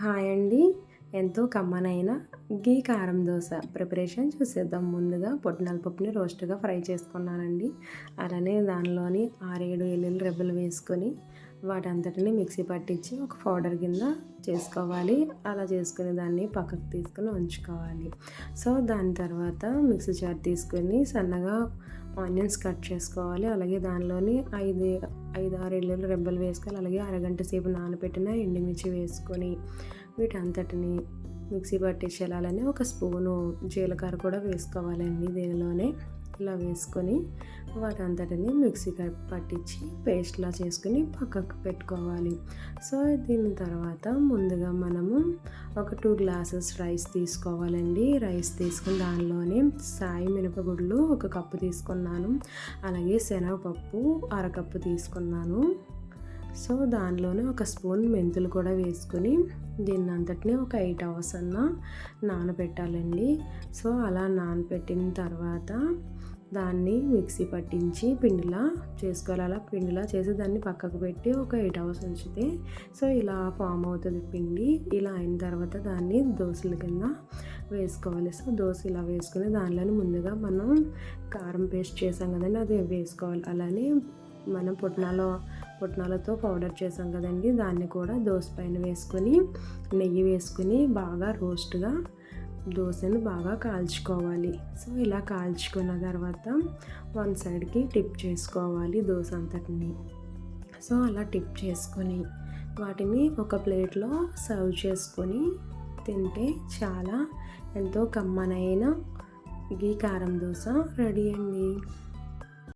Hi అండి. ఎంతో కమ్మనైన గీ కారం దోశ ప్రిపరేషన్ చూసేద్దాం. ముందుగా పొట్టినాల పప్పుని రోస్ట్గా ఫ్రై చేసుకున్నానండి. అలానే దానిలోని ఆరేడు ఎల్లుల్లి రెబ్బలు వేసుకొని వాటంతటిని మిక్సీ పట్టించి ఒక పౌడర్ కింద చేసుకోవాలి. అలా చేసుకుని దాన్ని పక్కకు తీసుకుని ఉంచుకోవాలి. సో దాని తర్వాత మిక్సీ జార్ తీసుకొని సన్నగా ఆనియన్స్ కట్ చేసుకోవాలి. అలాగే దానిలోని ఐదు ఐదు ఆరు ఎల్లుల్లి రెబ్బలు వేసుకొని అలాగే అరగంట సేపు నానబెట్టిన ఎండుమిర్చి వేసుకొని వీటంతటిని మిక్సీ పట్టించేయాలని ఒక స్పూను జీలకర్ర కూడా వేసుకోవాలండి. దీనిలోనే ఇలా వేసుకొని వాటంతటిని మిక్సీ పట్టించి పేస్ట్లా చేసుకుని పక్కకు పెట్టుకోవాలి. సో దీని తర్వాత ముందుగా మనము ఒక టూ గ్లాసెస్ రైస్ తీసుకోవాలండి. రైస్ తీసుకుని దానిలోనే సాయి మినపగుడ్లు ఒక కప్పు తీసుకున్నాను. అలాగే శనగపప్పు అరకప్పు తీసుకున్నాను. సో దానిలోనే ఒక స్పూన్ మెంతులు కూడా వేసుకుని దీన్ని అంతటిని ఒక ఎయిట్ అవర్స్ అన్న నానబెట్టాలండి. సో అలా నానబెట్టిన తర్వాత దాన్ని మిక్సీ పట్టించి పిండిలా చేసుకోవాలి. అలా పిండిలా చేసి దాన్ని పక్కకు పెట్టి ఒక ఎయిట్ అవర్స్ ఉంచితే సో ఇలా ఫామ్ అవుతుంది పిండి. ఇలా అయిన తర్వాత దాన్ని దోశల కింద వేసుకోవాలి. సో దోశ ఇలా వేసుకుని దానిలోనే ముందుగా మనం కారం పేస్ట్ చేసాం కదండి అది వేసుకోవాలి. అలానే మనం పుట్నాలో పుట్నాలతో పౌడర్ చేసాం కదండి. దాన్ని కూడా దోశ పైన వేసుకొని నెయ్యి వేసుకుని బాగా రోస్ట్గా దోశని బాగా కాల్చుకోవాలి. సో ఇలా కాల్చుకున్న తర్వాత వన్ సైడ్కి టిప్ చేసుకోవాలి దోశ అంతటిని. సో అలా టిప్ చేసుకొని వాటిని ఒక ప్లేట్లో సర్వ్ చేసుకొని తింటే చాలా ఎంతో కమ్మనైన గీ కారం దోశ రెడీ అండి.